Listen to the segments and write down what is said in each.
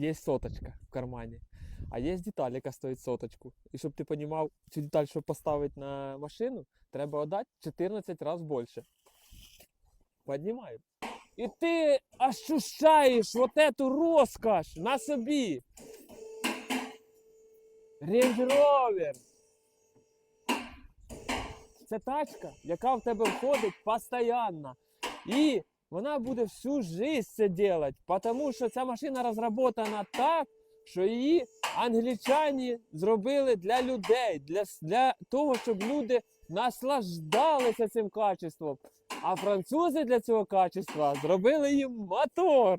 є соточка в кармані, а є деталь, яка стоїть соточку. І щоб ти розумів, цю деталь, щоб поставити на машину, треба віддати 14 разів більше. Піднімаю. І ти ощущаєш вот эту розкош на собі. Range Rover. Це тачка, яка в тебе входить постійно. І вона буде всю жизнь це робити, тому що ця машина розроблена так, що її англічані зробили для людей, для, для того, щоб люди наслаждалися цим качеством. А французи для цього качества зробили їм мотор.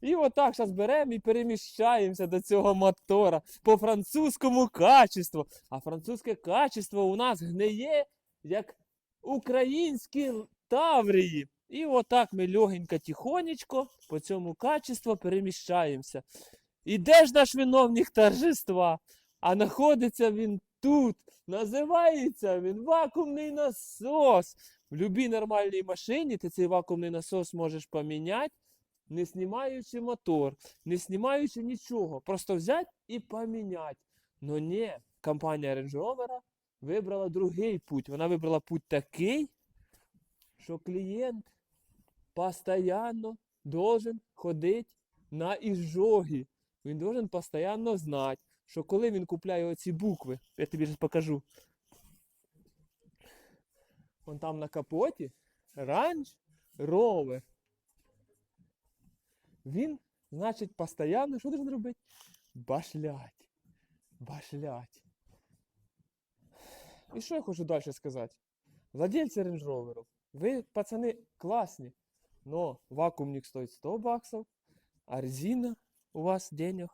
І отак зараз беремо і переміщаємося до цього мотора по французькому качеству. А французьке качество у нас гниє, як українські таврії. І отак ми легенько, тихонечко по цьому качеству переміщаємося. І де ж наш виновник торжества? А знаходиться він тут. Називається він вакуумний насос. В будь-якій нормальній машині ти цей вакуумний насос можеш поміняти, не знімаючи мотор, не знімаючи нічого. Просто взяти і поміняти. Ну ні, компанія Range Rover вибрала другий путь. Вона вибрала путь такий, що клієнт постійно должен ходити на іжогі. Він должен постійно знати, що коли він купляє оці букви, я тобі зараз покажу. Вон там на капоті Range Rover. Він, значить, постійно, що должен робити? Башлять. Башлять. І що я хочу далі сказати? Владельці Rover, ви, пацани, класні, но вакуумник стоїть 100 баксів, а резина у вас денег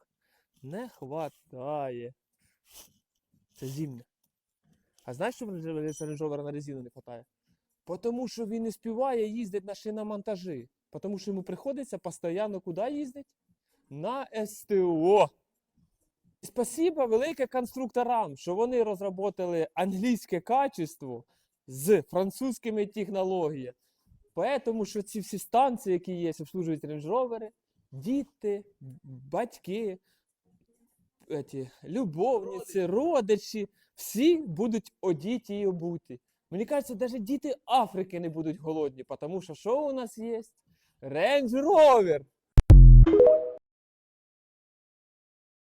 не хватає. Це зимня. А знаєш, в Rover на резину не хватає? Потому що він не співає їздити на шиномонтажі. Потому що йому приходиться постійно куди їздити? На СТО. І велике конструкторам, що вони розробили англійське качество з французькими технологіями. Поэтому що ці всі станції, які є, обслужують рейндж-ровери, діти, батьки, еті, любовниці, родичі, всі будуть одіті і обуті. Мені кажеться, навіть діти Африки не будуть голодні, тому що що у нас є? Rover!